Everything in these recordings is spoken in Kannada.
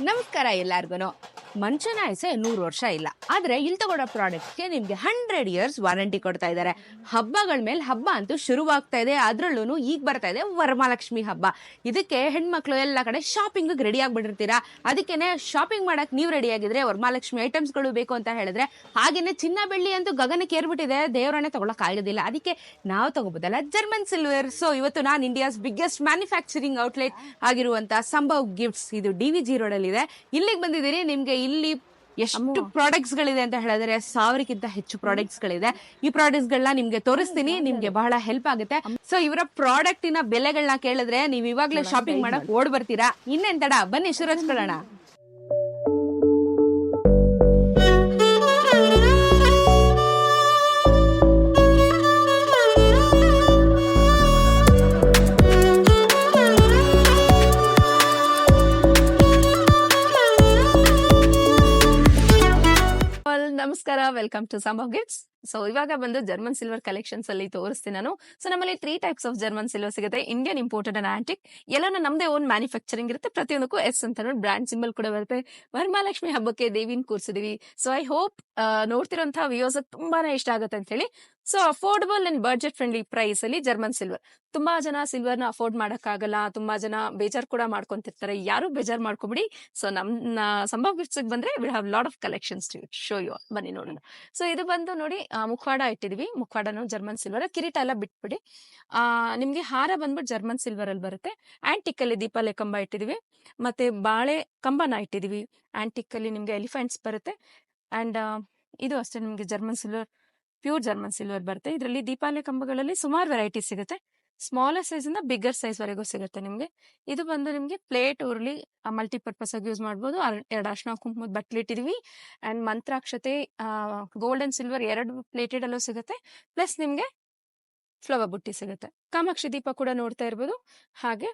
ನಮಸ್ಕಾರ ಎಲ್ಲಾರ್ಗು ಮನುಷ್ಯನ ಐಸೆ ನೂರು ವರ್ಷ ಇಲ್ಲ. ಆದ್ರೆ ಇಲ್ಲಿ ತಗೊಳ್ಳೋ ಪ್ರಾಡಕ್ಟ್ಗೆ ನಿಮಗೆ ಹಂಡ್ರೆಡ್ ಇಯರ್ಸ್ ವಾರಂಟಿ ಕೊಡ್ತಾ ಇದ್ದಾರೆ ಹಬ್ಬಗಳ ಮೇಲೆ ಹಬ್ಬ ಅಂತೂ ಶುರುವಾಗ್ತಾ ಇದೆ. ಅದ್ರಲ್ಲೂ ಈಗ ಬರ್ತಾ ಇದೆ ವರಮಹಾಲಕ್ಷ್ಮಿ ಹಬ್ಬ. ಇದಕ್ಕೆ ಹೆಣ್ಮಕ್ಳು ಎಲ್ಲ ಕಡೆ ಶಾಪಿಂಗ್ ರೆಡಿ ಆಗ್ಬಿಟ್ಟಿರ್ತೀರಾ? ಅದಕ್ಕೇನೆ ಶಾಪಿಂಗ್ ಮಾಡಕ್ ನೀವು ರೆಡಿ ಆಗಿದ್ರೆ ವರಮಹಾಲಕ್ಷ್ಮಿ ಐಟಮ್ಸ್ಗಳು ಬೇಕು ಅಂತ ಹೇಳಿದ್ರೆ ಹಾಗೇನೆ ಚಿನ್ನ ಬೆಳ್ಳಿ ಅಂತೂ ಗಗನಕ್ಕೆ ಏರ್ಬಿಟ್ಟಿದೆ. ದೇವರನ್ನೇ ತಗೊಳಕ್ ಆಗೋದಿಲ್ಲ. ಅದಕ್ಕೆ ನಾವು ತಗೋಬೋದಲ್ಲ ಜರ್ಮನ್ ಸಿಲ್ವರ್ ಸೊ ಇವತ್ತು ನಾನು ಇಂಡಿಯಾಸ್ ಬಿಗ್ಗೆಸ್ಟ್ ಮ್ಯಾನುಫ್ಯಾಕ್ಚರಿಂಗ್ ಔಟ್ಲೆಟ್ ಆಗಿರುವಂತ ಸಂಭವ್ ಗಿಫ್ಟ್ಸ್ ಇದು ಡಿ ವಿ ಜಿ ರೋಡಲ್ಲಿದೆ ಇಲ್ಲಿಗೆ ಬಂದಿದ್ದೀರಿ, ನಿಮ್ಗೆ ಇಲ್ಲಿ ಎಷ್ಟು ಪ್ರಾಡಕ್ಟ್ಸ್ ಗಳಿದೆ ಅಂತ ಹೇಳಿದ್ರೆ ಸಾವಿರಕ್ಕಿಂತ ಹೆಚ್ಚು ಪ್ರಾಡಕ್ಟ್ಸ್ ಗಳಿದೆ ಈ ಪ್ರಾಡಕ್ಟ್ಸ್ ಗಳನ್ನ ನಿಮ್ಗೆ ತೋರಿಸ್ತೀನಿ ನಿಮ್ಗೆ ಬಹಳ ಹೆಲ್ಪ್ ಆಗುತ್ತೆ. ಸೊ ಇವರ ಪ್ರಾಡಕ್ಟಿನ ಬೆಲೆಗಳನ್ನ ಕೇಳಿದ್ರೆ ನೀವು ಇವಾಗ್ಲೇ ಶಾಪಿಂಗ್ ಮಾಡಕ್ ಓಡ್ ಬರ್ತೀರಾ? ಇನ್ನೇನ್ ತಡ ಬನ್ನಿ ಶುರು ಹಚ್ಕೊಳ್ಳೋಣ ಆಲ್ ನಮಸ್ಕಾರ welcome to Sambhav gifts so ಇವಾಗ ಬಂದು ಜರ್ಮನ್ ಸಿಲ್ವರ್ ಕಲೆಕ್ಷನ್ಸ್ ಅಲ್ಲಿ ತೋರಿಸ್ತೀನಿ ನಾನು. ಸೊ ನಮ್ಮಲ್ಲಿ three types of German silver ಸಿಗುತ್ತೆ. ಇಂಡಿಯನ್ ಇಂಪೋರ್ಟೆಡ್ ಅಂಡ್ ಆಂಟಿಕ್ ಎಲ್ಲಾನು ನಮ್ದೇ ಓನ್ ಮ್ಯಾನುಫ್ಯಾಕ್ಚರಿಂಗ್ ಇರುತ್ತೆ. ಪ್ರತಿಯೊಂದಕ್ಕೂ ಎಸ್ ಅಂತ ನೋಡಿ ಬ್ರ್ಯಾಂಡ್ ಸಿಂಬಲ್ ಕೂಡ ಬರುತ್ತೆ. ವರಮಹಾಲಕ್ಷ್ಮಿ ಹಬ್ಬಕ್ಕೆ ದೇವಿನ ಕೂರಿಸಿದೀವಿ. ಸೊ ಐ ಹೋಪ್ ನೋಡ್ತಿರೋಂತಹ ವ್ಯೂಸ್ ತುಂಬಾನೇ ಇಷ್ಟ ಆಗುತ್ತೆ ಅಂತ ಹೇಳಿ. So affordable and budget friendly price ಅಲ್ಲಿ ಜರ್ಮನ್ ಸಿಲ್ವರ್ ತುಂಬಾ ಜನ ಸಿಲ್ವರ್ನ ಅಫೋರ್ಡ್ ಮಾಡಕ್ಕಾಗಲ್ಲ. ತುಂಬಾ ಜನ ಬೇಜಾರ್ ಕೂಡ ಮಾಡ್ಕೊಂತಿರ್ತಾರೆ. ಯಾರು ಬೇಜಾರ್ ಮಾಡ್ಕೊಬಿಡಿ. ಸೊ ನಮ್ಮ ಸಂಭವ ಗಿಫ್ಟ್ಸ್ ಬಂದ್ರೆ will have lot of collections to show you ಬನ್ನಿ ನೋಡೋಣ. ಸೊ ಇದು ಬಂದು ನೋಡಿ ಮುಖವಾಡ ಇಟ್ಟಿದೀವಿ. ಮುಖವಾಡನು ಜರ್ಮನ್ ಸಿಲ್ವರ್ ಕಿರೀಟ ಎಲ್ಲ ಬಿಟ್ಬಿಡಿ. ಆ, ನಿಮ್ಗೆ ಹಾರ ಬಂದ್ಬಿಟ್ಟು ಜರ್ಮನ್ ಸಿಲ್ವರ್ ಅಲ್ಲಿ ಬರುತ್ತೆ. ಆಂಟಿಕ್ ಅಲ್ಲಿ ದೀಪಾಲೆ ಕಂಬ ಇಟ್ಟಿದೀವಿ. ಮತ್ತೆ ಬಾಳೆ ಕಂಬನ ಇಟ್ಟಿದೀವಿ. ಆಂಟಿಕ್ ಅಲ್ಲಿ ನಿಮ್ಗೆ ಎಲಿಫೆಂಟ್ಸ್ ಬರುತ್ತೆ. ಅಂಡ್ ಇದು ಅಷ್ಟೇ ನಿಮ್ಗೆ German silver pure German silver ಬರುತ್ತೆ. ಇದರಲ್ಲಿ ದೀಪಾಲಯ ಕಂಬಗಳಲ್ಲಿ ಸುಮಾರು ವೆರೈಟಿ ಸಿಗುತ್ತೆ. ಸ್ಮಾಲರ್ ಸೈಜ್ ಇಂದ ಬಿಗ್ಗರ್ ಸೈಜ್ ವರೆಗೂ ಸಿಗುತ್ತೆ ನಿಮ್ಗೆ. ಇದು ಬಂದು ನಿಮ್ಗೆ ಪ್ಲೇಟ್ ಉರ್ಲಿ ಮಲ್ಟಿಪರ್ಪಸ್ ಆಗಿ ಯೂಸ್ ಮಾಡಬಹುದು ಎರಡು ಅರ್ಶನ ಕುಂಕುಮದ ಬಟ್ಲಿ ಇಟ್ಟಿದೀವಿ. ಅಂಡ್ ಮಂತ್ರಾಕ್ಷತೆ ಗೋಲ್ಡ್ ಅಂಡ್ ಸಿಲ್ವರ್ ಎರಡು ಪ್ಲೇಟೆಡ್ ಅಲ್ಲೂ ಸಿಗುತ್ತೆ. ಪ್ಲಸ್ ನಿಮ್ಗೆ ಫ್ಲವರ್ ಬುಟ್ಟಿ ಸಿಗುತ್ತೆ. ಕಾಮಾಕ್ಷಿ ದೀಪ ಕೂಡ ನೋಡ್ತಾ ಇರ್ಬೋದು. ಹಾಗೆ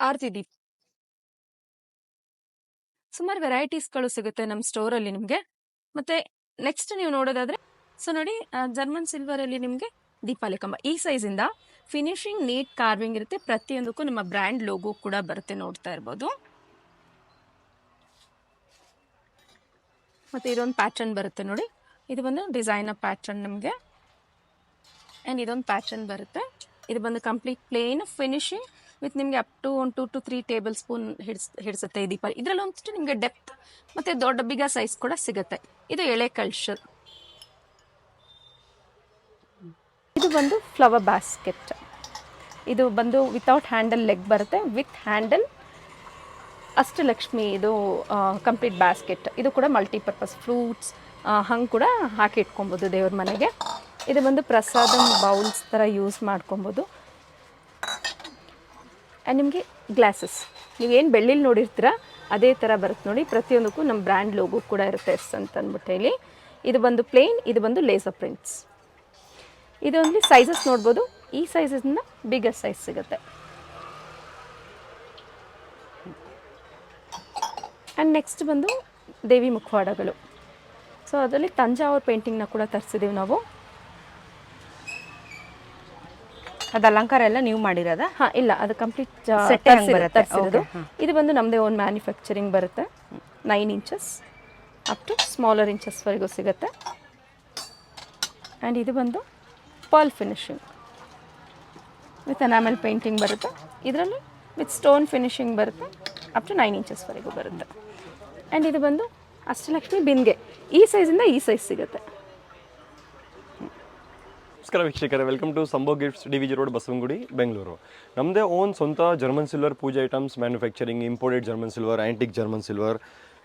ಆರತಿ ದೀಪ. ಸುಮಾರು ವೆರೈಟೀಸ್ಗಳು ಸಿಗುತ್ತೆ ನಮ್ಮ ಸ್ಟೋರ್ ಅಲ್ಲಿ ನಿಮ್ಗೆ. ಮತ್ತೆ ನೆಕ್ಸ್ಟ್ ನೀವು ನೋಡೋದಾದ್ರೆ, ಸೊ ನೋಡಿ ಜರ್ಮನ್ ಸಿಲ್ವರ್ ಅಲ್ಲಿ ನಿಮ್ಗೆ ದೀಪಾಲಿ ಕಂಬ. ಈ ಸೈಜಿಂದ ಫಿನಿಶಿಂಗ್ ನೀಟ್ ಕಾರ್ವಿಂಗ್ ಇರುತ್ತೆ. ಪ್ರತಿಯೊಂದಕ್ಕೂ ನಿಮ್ಮ ಬ್ರ್ಯಾಂಡ್ ಲೋಗೋ ಕೂಡ ಬರುತ್ತೆ ನೋಡ್ತಾ ಇರ್ಬೋದು. ಮತ್ತು ಇದೊಂದು ಪ್ಯಾಟರ್ನ್ ಬರುತ್ತೆ ನೋಡಿ. ಇದು ಬಂದು ಡಿಸೈನ್ ಪ್ಯಾಟರ್ನ್ ನಿಮಗೆ. ಆ್ಯಂಡ್ ಇದೊಂದು ಪ್ಯಾಟರ್ನ್ ಬರುತ್ತೆ. ಇದು ಬಂದು ಕಂಪ್ಲೀಟ್ ಪ್ಲೇನ್ ಫಿನಿಶಿಂಗ್ ವಿತ್ ನಿಮಗೆ up to one to two three tablespoon ಹಿಡಿಸ್, ಹಿಡಿಸುತ್ತೆ ಈ ದೀಪಾಲಿ ಇದರಲ್ಲಿ ಒಂದಿಷ್ಟು ನಿಮಗೆ ಡೆಪ್ತ್ ಮತ್ತು ದೊಡ್ಡ ಬಿಗ ಸೈಜ್ ಕೂಡ ಸಿಗುತ್ತೆ. ಇದು ಎಳೆ ಕಲ್ಚರ್ ಬಂದು ಫ್ಲವರ್ ಬ್ಯಾಸ್ಕೆಟ್ ಇದು ಬಂದು ವಿತೌಟ್ ಹ್ಯಾಂಡಲ್ ಲೆಗ್ ಬರುತ್ತೆ. ವಿತ್ ಹ್ಯಾಂಡಲ್ ಅಷ್ಟಲಕ್ಷ್ಮಿ ಇದು ಕಂಪ್ಲೀಟ್ ಬ್ಯಾಸ್ಕೆಟ್ ಇದು ಕೂಡ ಮಲ್ಟಿಪರ್ಪಸ್ ಫ್ರೂಟ್ಸ್ ಹಂಗೆ ಕೂಡ ಹಾಕಿ ಇಟ್ಕೊಬೋದು ದೇವ್ರ ಮನೆಗೆ. ಇದು ಬಂದು ಪ್ರಸಾದ ಬೌಲ್ಸ್ ಥರ ಯೂಸ್ ಮಾಡ್ಕೊಬೋದು. ಆ್ಯಂಡ್ ನಿಮಗೆ ಗ್ಲಾಸಸ್ ನೀವೇನು ಬೆಳ್ಳಿಲಿ ನೋಡಿರ್ತೀರ, ಅದೇ ಥರ ಬರುತ್ತೆ ನೋಡಿ. ಪ್ರತಿಯೊಂದಕ್ಕೂ ನಮ್ಮ ಬ್ರ್ಯಾಂಡ್ ಲೋಗೋ ಕೂಡ ಇರುತ್ತೆ ಎಸ್ ಅಂತ ಅಂದ್ಬಿಟ್ಟು ಹೇಳಿ. ಇದು ಬಂದು ಪ್ಲೇನ್ ಇದು ಬಂದು ಲೇಸರ್ ಪ್ರಿಂಟ್ಸ್ ಇದೊಂದು ಸೈಜಸ್ ನೋಡ್ಬೋದು. ಈ ಸೈಜಸ್ನ ಬಿಗ್ಗೆಸ್ಟ್ ಸೈಜ್ ಸಿಗುತ್ತೆ. ಆ್ಯಂಡ್ ನೆಕ್ಸ್ಟ್ ಬಂದು ದೇವಿ ಮುಖವಾಡಗಳು. ಸೊ ಅದರಲ್ಲಿ ತಂಜಾವೂರ್ ಪೇಂಟಿಂಗ್ನ ಕೂಡ ತರಿಸಿದ್ದೀವಿ ನಾವು. ಅದ ಅಲಂಕಾರ ಎಲ್ಲ ನೀವು ಮಾಡಿರೋದ? ಹಾಂ ಇಲ್ಲ ಅದು ಕಂಪ್ಲೀಟ್ ಬರುತ್ತೆ. ಇದು ಬಂದು ನಮ್ಮದೇ ಒಂದು ಮ್ಯಾನುಫ್ಯಾಕ್ಚರಿಂಗ್ ಬರುತ್ತೆ. Nine inches up to smaller ಇಂಚಸ್ವರೆಗೂ ಸಿಗುತ್ತೆ. ಆ್ಯಂಡ್ ಇದು ಬಂದು pearl finishing with enamel painting ಬರುತ್ತೆ. ಇದರಲ್ಲಿ ವಿತ್ ಸ್ಟೋನ್ ಫಿನಿಶಿಂಗ್ ಬರುತ್ತೆ. ಅಪ್ ಟು ನೈನ್ ಇಂಚಸ್ವರೆಗೂ ಬರುತ್ತೆ. ಆ್ಯಂಡ್ ಇದು ಬಂದು ಅಷ್ಟಲಕ್ಷ್ಮಿ ಬಿಂದಿಗೆ. ಈ ಸೈಜಿಂದ ಈ ಸೈಜ್ ಸಿಗುತ್ತೆ. ನಮಸ್ಕಾರ ವೀಕ್ಷಕರೇ welcome to Sambho gifts D V G road Basavanagudi Bengaluru. ನಮ್ಮದೇ ಓನ್ ಸ್ವಂತ ಜರ್ಮನ್ ಸಿಲ್ವರ್ ಪೂಜೆ items manufacturing imported German silver antique German silver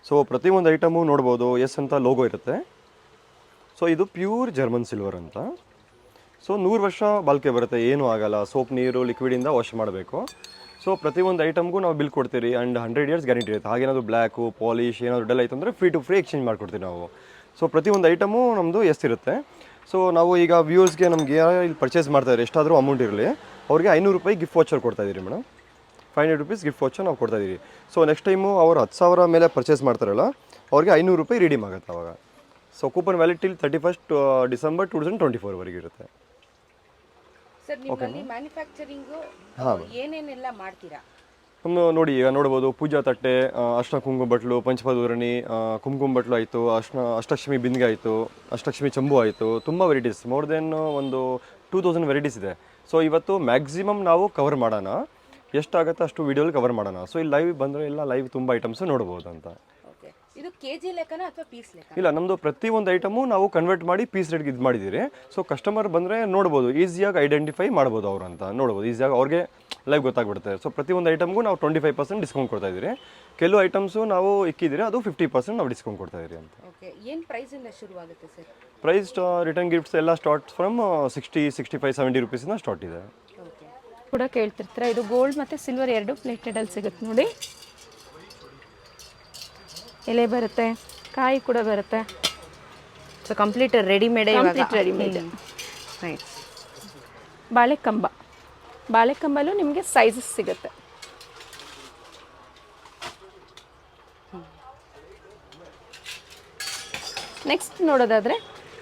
so ಪ್ರತಿಯೊಂದು ಐಟಮು ನೋಡ್ಬೋದು. ಎಸ್ ಅಂತ ಲೋಗೋ ಇರುತ್ತೆ. ಸೊ ಇದು ಪ್ಯೂರ್ ಜರ್ಮನ್ ಸಿಲ್ವರ್ ಅಂತ. ಸೊ ನೂರು ವರ್ಷ ಬಾಳಿಕೆ ಬರುತ್ತೆ, ಏನೂ ಆಗಲ್ಲ. ಸೋಪ್, ನೀರು ಲಿಕ್ವಿಡಿಂದ ವಾಶ್ ಮಾಡಬೇಕು. ಸೊ ಪ್ರತಿಯೊಂದು ಐಟಮ್ಗೂ ನಾವು ಬಿಲ್ ಕೊಡ್ತೀರಿ ಆ್ಯಂಡ್ ಹಂಡ್ರೆಡ್ ಇಯರ್ಸ್ ಗ್ಯಾರಂಟಿ ಇರುತ್ತೆ. ಹಾಗೇನಾದ್ರು ಬ್ಲ್ಯಾಕು ಪಾಲಿಶ್ ಏನಾದರೂ ಡೆಲ್ ಆಯಿತು ಅಂದರೆ ಫ್ರೀ ಟು ಫ್ರೀ ಎಕ್ಸ್ಚೇಂಜ್ ಮಾಡ್ಕೊಡ್ತೀವಿ ನಾವು. ಸೊ ಪ್ರತಿಯೊಂದು ಐಟಮು ನಮ್ಮದು ಎಷ್ಟಿರುತ್ತೆ ಸೊ ನಾವು ಈಗ ವ್ಯೂವರ್ಸ್ಗೆ ನಮಗೆ ಇಲ್ಲಿ ಪರ್ಚೇಸ್ ಮಾಡ್ತಾಯಿದ್ರೆ ಎಷ್ಟಾದರೂ ಅಮೌಂಟ್ ಇರಲಿ, ಅವ್ರಿಗೆ ಐನೂರು ರೂಪಾಯಿ ಗಿಫ್ಟ್ ವಾಚರ್ ಕೊಡ್ತಾ ಇದ್ದೀರಿ madam. Five hundred rupees gift voucher ನಾವು ಕೊಡ್ತಾ ಇದ್ದೀರಿ. ಸೊ ನೆಕ್ಸ್ಟ್ ಟೈಮು ಅವರು ಹತ್ತು ಸಾವಿರ ಮೇಲೆ ಪರ್ಚೇಸ್ ಮಾಡ್ತಾರಲ್ಲ, ಅವ್ರಿಗೆ ಐನೂರು ರೂಪಾಯಿ ರೀಡಿಮ್ ಆಗುತ್ತೆ ಅವಾಗ. So coupon validity thirty first December two thousand twenty ಫೋರ್ವರೆಗೆ ಇರುತ್ತೆ. ಸರ್ ನಿಮ್ಮಲ್ಲಿ ಮ್ಯಾನುಫ್ಯಾಕ್ಚರಿಂಗು ಏನೇನೆಲ್ಲ ಮಾಡ್ತೀರಾ? ನೋಡಿ ಈಗ ನೋಡ್ಬೋದು ಪೂಜಾ ತಟ್ಟೆ ಅಷ್ಟ ಕುಂಕುಮ ಬಟ್ಲು ಪಂಚಪದೂರಣಿ ಕುಂಕುಮ ಬಟ್ಲು ಆಯಿತು ಅಷ್ಟ ಅಷ್ಟಲಕ್ಷ್ಮಿ ಬಿಂದಿಗೆ ಆಯಿತು ಅಷ್ಟಲಕ್ಷ್ಮಿ ಚಂಬು ಆಯಿತು ತುಂಬ ವೆರೈಟೀಸ್ ಮೋರ್ ದೆನ್ ಒಂದು ಟೂ ತೌಸಂಡ್ ವೆರೈಟೀಸ್ ಇದೆ. ಸೊ ಇವತ್ತು ಮ್ಯಾಕ್ಸಿಮಮ್ ನಾವು ಕವರ್ ಮಾಡೋಣ. ಎಷ್ಟಾಗುತ್ತೋ ಅಷ್ಟು ವೀಡಿಯೋಲಿ ಕವರ್ ಮಾಡೋಣ. ಸೊ ಇಲ್ಲಿ ಲೈವ್ ಬಂದರೆ ಎಲ್ಲ ಲೈವ್ ತುಂಬ ಐಟಮ್ಸ್ ನೋಡ್ಬೋದು ಅಂತ ಇದು ಕೆಜಿ ಲೆಕ್ಕನ ಅಥವಾ ಪೀಸ್ ಲೆಕ್ಕ ಇಲ್ಲ ನಮ್ಮದು ಪ್ರತಿಯೊಂದು ಐಟಮು ನಾವು ಕನ್ವರ್ಟ್ ಮಾಡಿ ಪೀಸ್ ರೇಟ್ಗೆ ಇದು ಮಾಡಿದ್ದೀರಿ. ಸೊ ಕಸ್ಟಮರ್ ಬಂದರೆ ನೋಡ್ಬೋದು ಈಸಿಯಾಗಿ ಐಡೆಂಟಿಫೈ ಮಾಡ್ಬೋದು ಅವ್ರು ಅಂತ ನೋಡ್ಬೋದು. ಈಸಿಯಾಗಿ ಅವ್ರಿಗೆ ಲೈವ್ ಗೊತ್ತಾಗ್ಬಿಡುತ್ತೆ. ಸೊ ಪ್ರತಿಯೊಂದು ಐಟಮ್ಗೂ ನಾವು ಟ್ವೆಂಟಿ ಫೈವ್ ಪರ್ಸೆಂಟ್ ಡಿಸ್ಕೌಂಟ್ ಕೊಡ್ತಾ ಇದ್ದೀರಿ. ಕೆಲವು ಐಟಮ್ಸು ನಾವು ಇಕ್ಕಿದ್ದೀರಿ ಅದು ಫಿಫ್ಟಿ ಪರ್ಸೆಂಟ್ ನಾವು ಡಿಸ್ಕೌಂಟ್ ಕೊಡ್ತಾ ಇದ್ದೀರಿ ಅಂತ. ಓಕೆ ಏನು ಪ್ರೈಸಿಂದ ಶುರುವಾಗುತ್ತೆ ಸರ್ ಪ್ರೈಸ್ ರಿಟರ್ನ್ ಗಿಫ್ಟ್ಸ್ ಎಲ್ಲ start from sixty sixty five seventy ರುಪೀಸಿಂದ start ಇದೆ. ಓಕೆ ಕೂಡ ಕೇಳ್ತಿರ್ತೀರ. ಇದು ಗೋಲ್ಡ್ ಮತ್ತು ಸಿಲ್ವರ್ ಎರಡು ಪ್ಲೇಟೆಡಲ್ಲಿ ಸಿಗುತ್ತೆ ನೋಡಿ. ಎಲೆ ಬರುತ್ತೆ ಕಾಯಿ ಕೂಡ ಬರುತ್ತೆ. So complete readymade complete readymade ಬಾಳೆಕಂಬ. ಬಾಳೆಕಂಬಲ್ಲೂ ನಿಮಗೆ ಸೈಜಸ್ ಸಿಗುತ್ತೆ. ನೆಕ್ಸ್ಟ್ ನೋಡೋದಾದ್ರೆ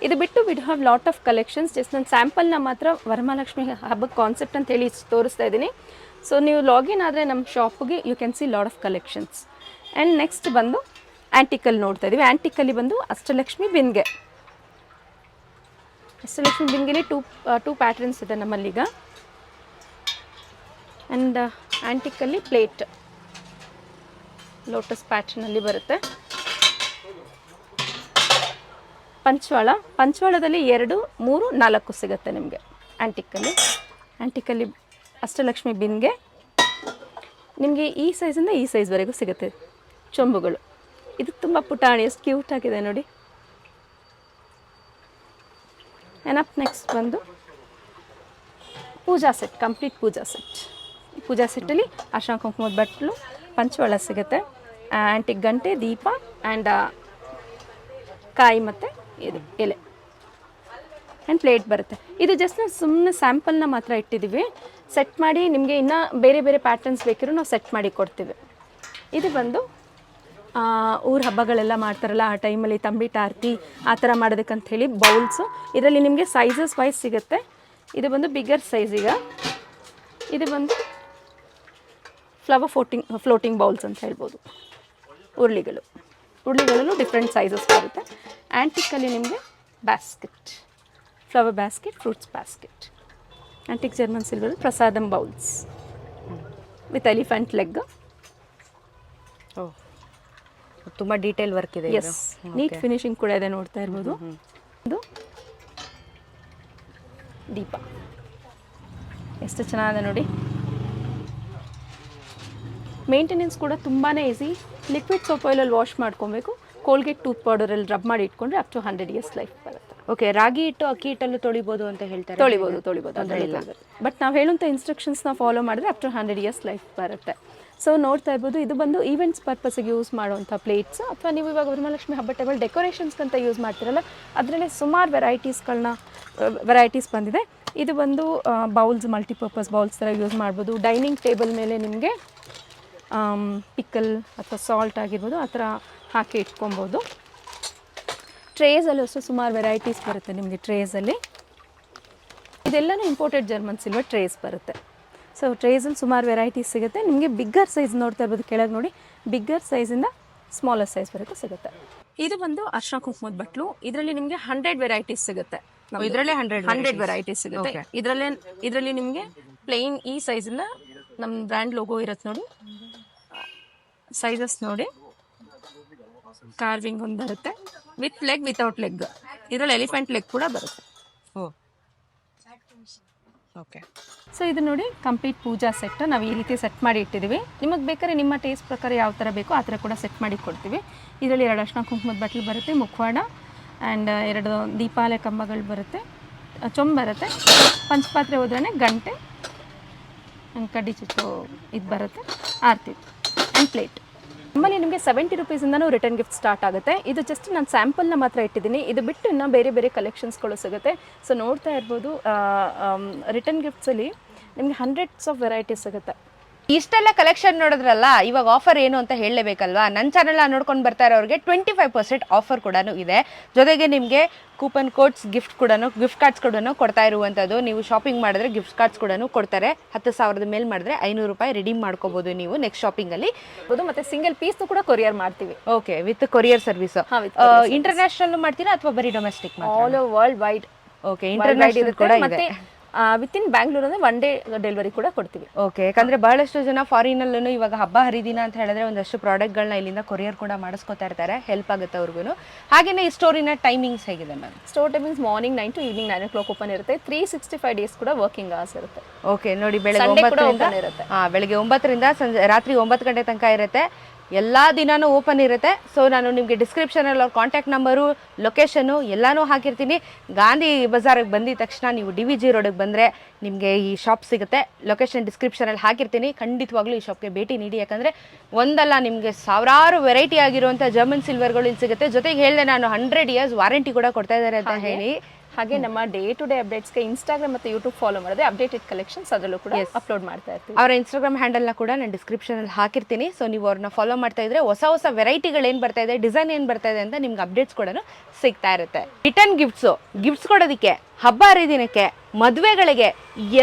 ಇದು ಬಿಟ್ಟು we'd have lot of collections just ನಾನು ಸ್ಯಾಂಪಲ್ನ ಮಾತ್ರ ವರಮಹಾಲಕ್ಷ್ಮಿ ಹಬ್ಬಕ್ಕೆ ಕಾನ್ಸೆಪ್ಟ್ ಅಂತ ಹೇಳಿ ತೋರಿಸ್ತಾ ಇದ್ದೀನಿ. ಸೊ ನೀವು ಲಾಗಿನ್ ಆದರೆ ನಮ್ಮ ಶಾಪ್ಗೆ you can see lot of collections and next ಬಂದು ಆ್ಯಂಟಿಕಲ್ ನೋಡ್ತಾ ಇದ್ದೀವಿ ಆ್ಯಂಟಿಕಲ್ಲಿ ಬಂದು ಅಷ್ಟಲಕ್ಷ್ಮಿ ಬಿಂದ್ಗೆ ಅಷ್ಟಲಕ್ಷ್ಮಿ ಬಿಂದಿಗೆಲಿ ಟೂ ಟೂ ಪ್ಯಾಟ್ರನ್ಸ್ ಇದೆ ನಮ್ಮಲ್ಲೀಗ. ಆ್ಯಂಡ್ ಆ್ಯಂಟಿಕಲ್ಲಿ ಪ್ಲೇಟ್ ಲೋಟಸ್ ಪ್ಯಾಟ್ರನಲ್ಲಿ ಬರುತ್ತೆ. ಪಂಚವಾಳ. ಪಂಚವಾಳದಲ್ಲಿ ಎರಡು, ಮೂರು, ನಾಲ್ಕು ಸಿಗುತ್ತೆ ನಿಮಗೆ ಆ್ಯಂಟಿಕಲ್ಲಿ ಆ್ಯಂಟಿಕಲ್ಲಿ ಅಷ್ಟಲಕ್ಷ್ಮಿ ಬಿನ್ಗೆ ನಿಮಗೆ ಈ ಸೈಜಿಂದ ಈ ಸೈಜ್ವರೆಗೂ ಸಿಗುತ್ತೆ ಚೊಂಬುಗಳು. ಇದು ತುಂಬ ಪುಟಾಣಿ, ಎಷ್ಟು ಕ್ಯೂಟ್ ಆಗಿದೆ ನೋಡಿ. ಏನಪ್ ನೆಕ್ಸ್ಟ್ ಬಂದು puja set complete puja set puja ಸೆಟ್ಟಲ್ಲಿ ಅರ್ಶನ ಕುಂಕುಮದ ಬಟ್ಟಲು ಪಂಚವಳ ಸಿಗುತ್ತೆ. ಆ್ಯಂಟಿಕ್ ಗಂಟೆ, ದೀಪ ಆ್ಯಂಡ್ ಕಾಯಿ ಮತ್ತು ಇದು, ಎಲೆ. ಆ್ಯಂಡ್ ಪ್ಲೇಟ್ ಬರುತ್ತೆ. ಇದು ಜಸ್ಟ್ ನಾವು ಸುಮ್ಮನೆ ಸ್ಯಾಂಪಲ್ನ ಮಾತ್ರ ಇಟ್ಟಿದ್ದೀವಿ ಸೆಟ್ ಮಾಡಿ ನಿಮಗೆ ಇನ್ನೂ ಬೇರೆ ಬೇರೆ ಪ್ಯಾಟರ್ನ್ಸ್ ಬೇಕಿರೋ ನಾವು ಸೆಟ್ ಮಾಡಿ ಕೊಡ್ತೀವಿ. ಇದು ಬಂದು ಊರ ಹಬ್ಬಗಳೆಲ್ಲ ಮಾಡ್ತಾರಲ್ಲ, ಆ ಟೈಮಲ್ಲಿ ತಂಬಿ ಆರತಿ ಆ ಥರ ಮಾಡೋದಕ್ಕಂತ ಹೇಳಿ ಬೌಲ್ಸು. ಇದರಲ್ಲಿ ನಿಮಗೆ ಸೈಜಸ್ ವೈಸ್ ಸಿಗುತ್ತೆ. ಇದು ಬಂದು ಬಿಗ್ಗರ್ ಸೈಜ್ ಈಗ. ಇದು ಬಂದು ಫ್ಲವರ್ ಫೋಟಿಂಗ್ ಫ್ಲೋಟಿಂಗ್ ಬೌಲ್ಸ್ ಅಂತ ಹೇಳ್ಬೋದು. ಉರುಳಿಗಳು ಉರುಳಿಗಳಲ್ಲೂ ಡಿಫ್ರೆಂಟ್ ಸೈಜಸ್ ಬರುತ್ತೆ. ಆ್ಯಂಟಿಕಲ್ಲಿ ನಿಮಗೆ basket flower basket fruits basket antique German silver prasadam bowls with elephant leg ಓ ತುಂಬ ಡೀಟೇಲ್ ವರ್ಕ್ ಇದೆ ಎಸ್ ನೀಟ್ ಫಿನಿಶಿಂಗ್ ಕೂಡ ಇದೆ ನೋಡ್ತಾ ಇರ್ಬೋದು. ಇದು ದೀಪ. ಎಷ್ಟು ಚೆನ್ನಾಗಿದೆ ನೋಡಿ. ಮೇಂಟೆನೆನ್ಸ್ ಕೂಡ ತುಂಬಾ ಈಸಿ ಲಿಕ್ವಿಡ್ ಸೋಪ್ ಆಯಿಲಲ್ಲಿ ವಾಶ್ ಮಾಡ್ಕೊಬೇಕು. ಕೋಲ್ಗೇಟ್ ಟೂತ್ ಪೌಡರಲ್ಲಿ ರಬ್ ಮಾಡಿ ಇಟ್ಕೊಂಡ್ರೆ up to hundred years life ಬರುತ್ತೆ. ಓಕೆ ರಾಗಿ ಹಿಟ್ಟು ಅಕ್ಕಿ ಹಿಟ್ಟಲ್ಲೂ ತೊಳಿಬೋದು ಅಂತ ಹೇಳ್ತಾರೆ. ತೊಳಿಬೋದು ತೊಳಿಬೋದು ಅದರಲ್ಲಿ ಬಟ್ ನಾವು ಹೇಳುವಂಥ ಇನ್ಸ್ಟ್ರಕ್ಷನ್ಸ್ನ ಫಾಲೋ ಮಾಡಿದ್ರೆ up to hundred years life ಬರುತ್ತೆ. ಸೊ ನೋಡ್ತಾ ಇರ್ಬೋದು, ಇದು ಬಂದು ಈವೆಂಟ್ಸ್ ಪರ್ಪಸ್ಗೆ ಯೂಸ್ ಮಾಡುವಂಥ ಪ್ಲೇಟ್ಸ್ ಅಥವಾ ನೀವು ಇವಾಗ ವರಮಹಾಲಕ್ಷ್ಮಿ ಹಬ್ಬ ಟೇಬಲ್ ಡೆಕೋರೇಷನ್ಸ್ ಅಂತ ಯೂಸ್ ಮಾಡ್ತಿರಲ್ಲ, ಅದರಲ್ಲೇ ಸುಮಾರು ವೆರೈಟೀಸ್ಗಳನ್ನ ವೆರೈಟೀಸ್ ಬಂದಿದೆ. ಇದು ಬಂದು ಬೌಲ್ಸ್ ಮಲ್ಟಿಪರ್ಪಸ್ ಬೌಲ್ಸ್ ಥರ ಯೂಸ್ ಮಾಡ್ಬೋದು. ಡೈನಿಂಗ್ ಟೇಬಲ್ ಮೇಲೆ ನಿಮಗೆ ಪಿಕ್ಕಲ್ ಅಥವಾ ಸಾಲ್ಟ್ ಆಗಿರ್ಬೋದು, ಆ ಥರ ಹಾಕಿ ಇಟ್ಕೊಬೋದು. ಟ್ರೇಸಲ್ಲೂ ಅಷ್ಟು ಸುಮಾರು ವೆರೈಟೀಸ್ ಬರುತ್ತೆ ನಿಮಗೆ ಟ್ರೇಸಲ್ಲಿ ಇದೆಲ್ಲನೂ ಇಂಪೋರ್ಟೆಡ್ ಜರ್ಮನ್ ಸಿಲ್ವರ್ ಟ್ರೇಸ್ ಬರುತ್ತೆ. ಸೊ ಟ್ರೇಸಲ್ಲಿ ಸುಮಾರು ವೆರೈಟೀಸ್ ಸಿಗುತ್ತೆ. ನಿಮಗೆ ಬಿಗ್ಗರ್ ಸೈಜ್ ನೋಡ್ತಾ ಇರ್ಬೋದು ಕೆಳಗೆ ನೋಡಿ. ಬಿಗ್ಗರ್ ಸೈಜಿಂದ ಸ್ಮಾಲರ್ ಸೈಜ್ ವರೆಗೂ ಸಿಗುತ್ತೆ. ಇದು ಬಂದು ಅರ್ಷ ಕುಂಕುಮದ ಬಟ್ಲು. ಇದರಲ್ಲಿ ನಿಮಗೆ ಹಂಡ್ರೆಡ್ ವೆರೈಟೀಸ್ ಸಿಗುತ್ತೆ. ಇದರಲ್ಲೇ ಹಂಡ್ರೆಡ್ ಹಂಡ್ರೆಡ್ ವೆರೈಟೀಸ್ ಸಿಗುತ್ತೆ. ಇದರಲ್ಲೇ ಇದರಲ್ಲಿ ನಿಮಗೆ ಪ್ಲೇನ್ ಈ ಸೈಜಿಂದ ನಮ್ಮ ಬ್ರ್ಯಾಂಡ್ ಲೋಗೋ ಇರುತ್ತೆ ನೋಡಿ. ಸೈಜಸ್ ನೋಡಿ. ಕಾರ್ವಿಂಗ್ ಒಂದು ಬರುತ್ತೆ. ವಿತ್ ಲೆಗ್ ವಿತೌಟ್ ಲೆಗ್ ಇದರಲ್ಲಿ ಎಲಿಫೆಂಟ್ ಲೆಗ್ ಕೂಡ ಬರುತ್ತೆ. ಓ. ಓಕೆ ಸೊ ಇದು ನೋಡಿ ಕಂಪ್ಲೀಟ್ ಪೂಜಾ ಸೆಟ್ ನಾವು ಈ ರೀತಿ ಸೆಟ್ ಮಾಡಿ ಇಟ್ಟಿದ್ದೀವಿ. ನಿಮಗೆ ಬೇಕಾದ್ರೆ ನಿಮ್ಮ ಟೇಸ್ಟ್ ಪ್ರಕಾರ ಯಾವ ಥರ ಬೇಕೋ ಆ ಥರ ಕೂಡ ಸೆಟ್ ಮಾಡಿ ಕೊಡ್ತೀವಿ. ಇದರಲ್ಲಿ ಎರಡು ಅರ್ಶಿನ ಕುಂಕುಮದ ಬಟ್ಲು ಬರುತ್ತೆ, ಮುಖವಾಡ ಆ್ಯಂಡ್ ಎರಡು ದೀಪಾಲಯ ಕಂಬಗಳು ಬರುತ್ತೆ. ಚೊಂಬ್ ಬರುತ್ತೆ. ಪಂಚಪಾತ್ರೆ ಹೋದ್ರೆ ಗಂಟೆ ಕಡ್ಡಿ ಚುಚ್ಚು ಇದು ಬರುತ್ತೆ. ಆರ್ತಿ ಆ್ಯಂಡ್ ಪ್ಲೇಟ್ ನಮ್ಮಲ್ಲಿ ನಿಮಗೆ ಸೆವೆಂಟಿ ರುಪೀಸಿಂದನೂ ರಿಟರ್ನ್ ಗಿಫ್ಟ್ ಸ್ಟಾರ್ಟ್ ಆಗುತ್ತೆ. ಇದು ಜಸ್ಟ್ ನಾನು ಸ್ಯಾಂಪಲ್ನ ಮಾತ್ರ ಇಟ್ಟಿದ್ದೀನಿ. ಇದು ಬಿಟ್ಟು ಇನ್ನೂ ಬೇರೆ ಬೇರೆ ಕಲೆಕ್ಷನ್ಸ್ಗಳು ಸಿಗುತ್ತೆ. ಸೊ ನೋಡ್ತಾ ಇರ್ಬೋದು ರಿಟರ್ನ್ ಗಿಫ್ಟ್ಸಲ್ಲಿ ನಿಮಗೆ ಹಂಡ್ರೆಡ್ಸ್ ಆಫ್ ವೆರೈಟೀಸ್ ಸಿಗುತ್ತೆ. ಇಷ್ಟೆಲ್ಲ ಕಲೆಕ್ಷನ್ ನೋಡಿದ್ರಲ್ಲ ಇವಾಗ ಆಫರ್ ಏನು ಅಂತ ಹೇಳಲೇಬೇಕಲ್ವಾ? ನನ್ನ ಚಾನೆಲ್ ನೋಡ್ಕೊಂಡು ಬರ್ತಾ ಇರೋರಿಗೆ ಟ್ವೆಂಟಿ ಫೈವ್ ಪರ್ಸೆಂಟ್ ಆಫರ್ ಕೂಡ ಇದೆ. ಜೊತೆಗೆ ನಿಮಗೆ ಕೂಪನ್ ಕೋಡ್ಸ್ ಗಿಫ್ಟ್ ಕೂಡ ಗಿಫ್ಟ್ ಕಾರ್ಡ್ಸ್ ಕೂಡ ಕೊಡ್ತಾ ಇರುವಂಥದ್ದು ನೀವು ಶಾಪಿಂಗ್ ಮಾಡಿದ್ರೆ ಗಿಫ್ಟ್ ಕಾರ್ಡ್ಸ್ ಕೂಡ ಕೊಡ್ತಾರೆ. ಹತ್ತು ಸಾವಿರದ ಮೇಲೆ ಮಾಡಿದ್ರೆ ಐನೂರು ರೂಪಾಯಿ ರಿಡೀಮ್ ಮಾಡ್ಕೋಬಹುದು ನೀವು ನೆಕ್ಸ್ಟ್ ಶಾಪಿಂಗಲ್ಲಿ ಅಲ್ಲಿ. ಮತ್ತೆ ಸಿಂಗಲ್ ಪೀಸ್ ಕೂಡ ಕೊರಿಯರ್ ಮಾಡ್ತೀವಿ. Okay with courier service international ಮಾಡ್ತೀರಾ ಅಥವಾ ಬರೀ domestic all over world wide okay international ಕೂಡ ಇದೆ. ಮತ್ತೆ ವಿತ್ ಇನ್ ಬ್ಯಾಂಗ್ಳೂರ್ ಅಂದ್ರೆ ಒನ್ ಡೇ ಡೆಲಿವರಿ ಕೂಡ ಕೊಡ್ತೀವಿ. ಓಕೆ ಯಾಕಂದ್ರೆ ಬಹಳಷ್ಟು ಜನ ಫಾರಿನಲ್ಲೂ ಇವಾಗ ಹಬ್ಬ ಹರಿದಿನ ಅಂತ ಹೇಳಿದ್ರೆ ಒಂದಷ್ಟು ಪ್ರಾಡಕ್ಟ್ಗಳನ್ನ ಇಲ್ಲಿಂದ ಕೊರಿಯರ್ ಕೂಡ ಮಾಡಿಸ್ಕೊತಾ ಇರ್ತಾರೆ ಹೆಲ್ಪ್ ಆಗುತ್ತೆ ಅವ್ರಿಗೂ ಹಾಗೇನೇ ಈ ಸ್ಟೋರಿನ ಟೈಮಿಂಗ್ಸ್ ಹೇಗಿದೆ ma'am store timings morning nine to evening nine o'clock open ಇರುತ್ತೆ. ತ್ರೀ ಸಿಕ್ಸ್ಟಿ ಫೈವ್ ಡೇಸ್ ಕೂಡ ವರ್ಕಿಂಗ್ ಅವರ್ಸ್ ಇರುತ್ತೆ. ಓಕೆ ನೋಡಿ ಬೆಳಗ್ಗೆ ಒಂಬತ್ತರಿಂದ ಬೆಳಗ್ಗೆ ಒಂಬತ್ತರಿಂದ ಸಂಜೆ ರಾತ್ರಿ ಒಂಬತ್ತು ಗಂಟೆ ತನಕ ಇರುತ್ತೆ. ಎಲ್ಲಾ ದಿನವೂ ಓಪನ್ ಇರುತ್ತೆ. ಸೊ ನಾನು ನಿಮಗೆ ಡಿಸ್ಕ್ರಿಪ್ಷನಲ್ಲಿ ಅವ್ರ ಕಾಂಟ್ಯಾಕ್ಟ್ ನಂಬರು ಲೊಕೇಶನು ಎಲ್ಲಾನು ಹಾಕಿರ್ತೀನಿ. ಗಾಂಧಿ ಬಜಾರಿಗೆ ಬಂದಿದ ತಕ್ಷಣ ನೀವು ಡಿ ವಿ ಜಿ ರೋಡಿಗೆ ಬಂದರೆ ನಿಮಗೆ ಈ ಶಾಪ್ ಸಿಗುತ್ತೆ. ಲೊಕೇಶನ್ ಡಿಸ್ಕ್ರಿಪ್ಷನಲ್ಲಿ ಹಾಕಿರ್ತೀನಿ. ಖಂಡಿತವಾಗ್ಲೂ ಈ ಶಾಪ್ಗೆ ಭೇಟಿ ನೀಡಿ. ಯಾಕಂದರೆ ಒಂದಲ್ಲ ನಿಮಗೆ ಸಾವಿರಾರು ವೆರೈಟಿ ಆಗಿರುವಂಥ ಜರ್ಮನ್ ಸಿಲ್ವರ್ಗಳು ಇಲ್ಲಿ ಸಿಗುತ್ತೆ. ಜೊತೆಗೆ ಹೇಳಿದೆ ನಾನು ಹಂಡ್ರೆಡ್ ಇಯರ್ಸ್ ವಾರಂಟಿ ಕೂಡ ಕೊಡ್ತಾ ಇದ್ದಾರೆ ಅಂತ ಹೇಳಿ. ಹಾಗೆ ನಮ್ಮ ಡೇ ಟು ಡೇ ಅಪ್ಡೇಟ್ಸ್ಗೆ ಇನ್ಸ್ಟಾಗ್ರಾಮ್ ಮತ್ತೆ ಯೂಟ್ಯೂಬ್ ಫಾಲೋ ಮಾಡಿದ್ರೆ ಅಪ್ಡೇಟೆಡ್ ಕಲೆಕ್ಷನ್ಸ್ ಅದರಲ್ಲೂ ಕೂಡ ಅಪ್ಲೋಡ್ ಮಾಡ್ತಾ ಇರ್ತೀವಿ. ಅವರ ಇನ್ಸ್ಟಾಗ್ರಾಮ್ನ ಕೂಡ ನಾನು ಡಿಸ್ಕ್ರಿಪ್ಷನಲ್ಲಿ ಹಾಕಿರ್ತೀನಿ. ಸೊ ನೀವು ಅವ್ರನ್ನ ಫಾಲೋ ಮಾಡ್ತಾ ಇದ್ರೆ ಹೊಸ ಹೊಸ ವೆರೈಟಿಗಳು ಏನು ಬರ್ತಾ ಇದೆ ಡಿಸೈನ್ ಏನು ಬರ್ತಾ ಇದೆ ಅಂತ ನಿಮ್ಗೆ ಅಪ್ಡೇಟ್ಸ್ ಕೂಡ ಸಿಗ್ತಾ ಇರುತ್ತೆ. ರಿಟರ್ನ್ ಗಿಫ್ಟ್ಸು ಗಿಫ್ಟ್ಸ್ ಕೊಡೋದಕ್ಕೆ ಹಬ್ಬ ಹರಿದಿನಕ್ಕೆ ಮದುವೆಗಳಿಗೆ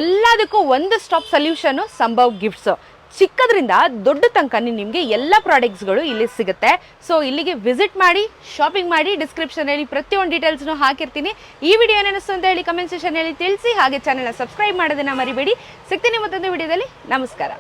ಎಲ್ಲದಕ್ಕೂ ಒಂದು ಸ್ಟಾಪ್ ಸೊಲ್ಯೂಷನು ಸಂಭವ್ ಗಿಫ್ಟ್ಸು ಚಿಕ್ಕದ್ರಿಂದ ದೊಡ್ಡ ತನಕ ನಿಮಗೆ ಎಲ್ಲ ಪ್ರಾಡಕ್ಟ್ಸ್ಗಳು ಇಲ್ಲಿ ಸಿಗುತ್ತೆ. ಸೊ ಇಲ್ಲಿಗೆ ವಿಸಿಟ್ ಮಾಡಿ ಶಾಪಿಂಗ್ ಮಾಡಿ ಡಿಸ್ಕ್ರಿಪ್ಷನಲ್ಲಿ ಪ್ರತಿಯೊಂದು ಡೀಟೇಲ್ಸ್ನು ಹಾಕಿರ್ತೀನಿ. ಈ ವಿಡಿಯೋ ಏನಿಸ್ತು ಅಂತ ಹೇಳಿ ಕಮೆಂಟ್ ಹೇಳಿ ತಿಳಿಸಿ, ಹಾಗೆ ಚಾನೆಲ್ನ ಸಬ್ಸ್ಕ್ರೈಬ್ ಮಾಡೋದನ್ನ ಮರಿಬೇಡಿ. ಸಿಗ್ತೀನಿ ಮತ್ತೊಂದು ವಿಡಿಯೋದಲ್ಲಿ ನಮಸ್ಕಾರ.